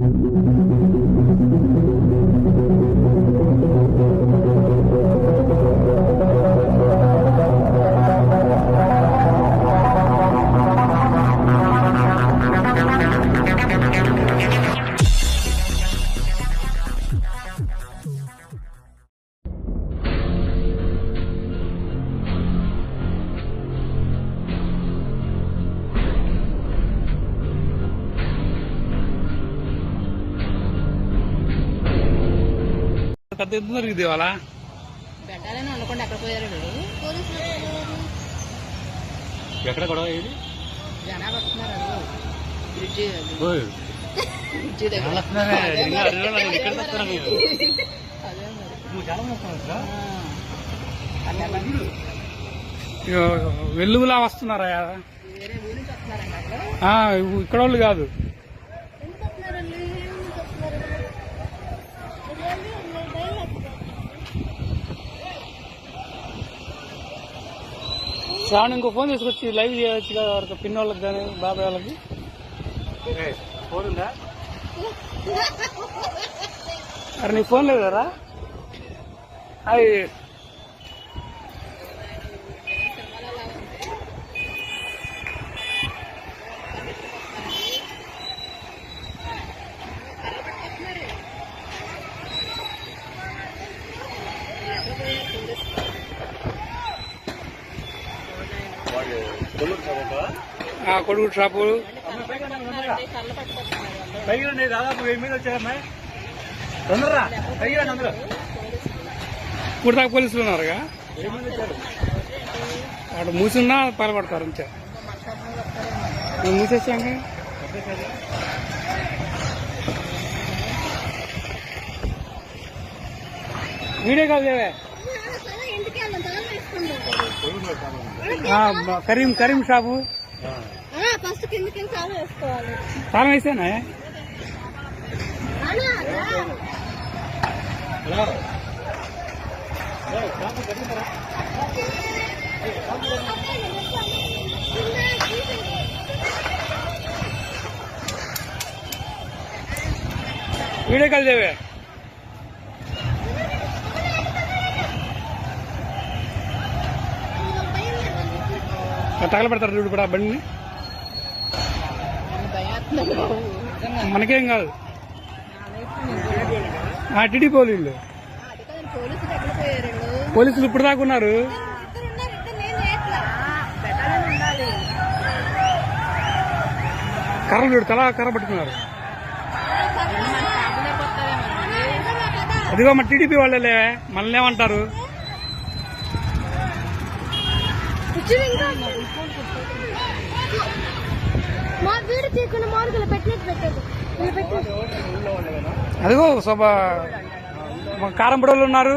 Música పెద్ద ఇవాళ పెట్టాలని అనుకోండి ఎక్కడ పోయారు వీళ్ళు? ఎక్కడ గొడవ ఇది జనాలు వస్తున్నారు అదిగో. బ్రిడ్జి అది. బ్రిడ్జి దగ్గర అదే మరి. ఆ. అక్కడ వెల్లుగులా వస్తున్నారా వేరే ఊరి నుంచి వస్తున్నారండి అక్కడ ఆ, ఇక్కడ వాళ్ళు కాదు శ్రావణ్ ఇంకో ఫోన్ తీసుకొచ్చి లైవ్ చేయవచ్చు కదా వాళ్ళకి పిన్ వాళ్ళకి కానీ బాబాయ్ వాళ్ళకి. ఫోన్ ఉందా? అరే నీ ఫోన్ లేదు కదా? అది ఆ, కొడుకు షాపు పట్టుకొస్తున్నారు దాదాపు వెయ్యి మీద వచ్చారమ్మా తొందరరా. పైగా అందరూ ఇప్పుడు దాకా పోలీసులు ఉన్నారుగా? వాడు మూసున్నా పాల్పడతారు అంతే. మూసేసాక వీడియో కాల్ ఆ, బ- కరీం కరీం షాపు ఫస్ట్ కిందకి చాలా వేసుకోవాలి తాళం వేసానా వీడియో కాల్ చేయవే తగలబెడతారు చూడు ఇప్పుడు ఆ బండిని. మనకేం కాదు. ఆ పోలీళ్ళు. పోలీసులు పోలీసులు ఇప్పుడు దాకా ఉన్నారు. కర్రలు చూడు తలా కర్ర పట్టుకున్నారు. అదిగో మా టీడీపీ వాళ్ళలే మనల్ని ఏమంటారు? మా వీడు తీయకుండా మామిడికాయలు పెట్టినట్టు పెట్టారు అదిగో సభ కారం పొడవలు ఉన్నారు.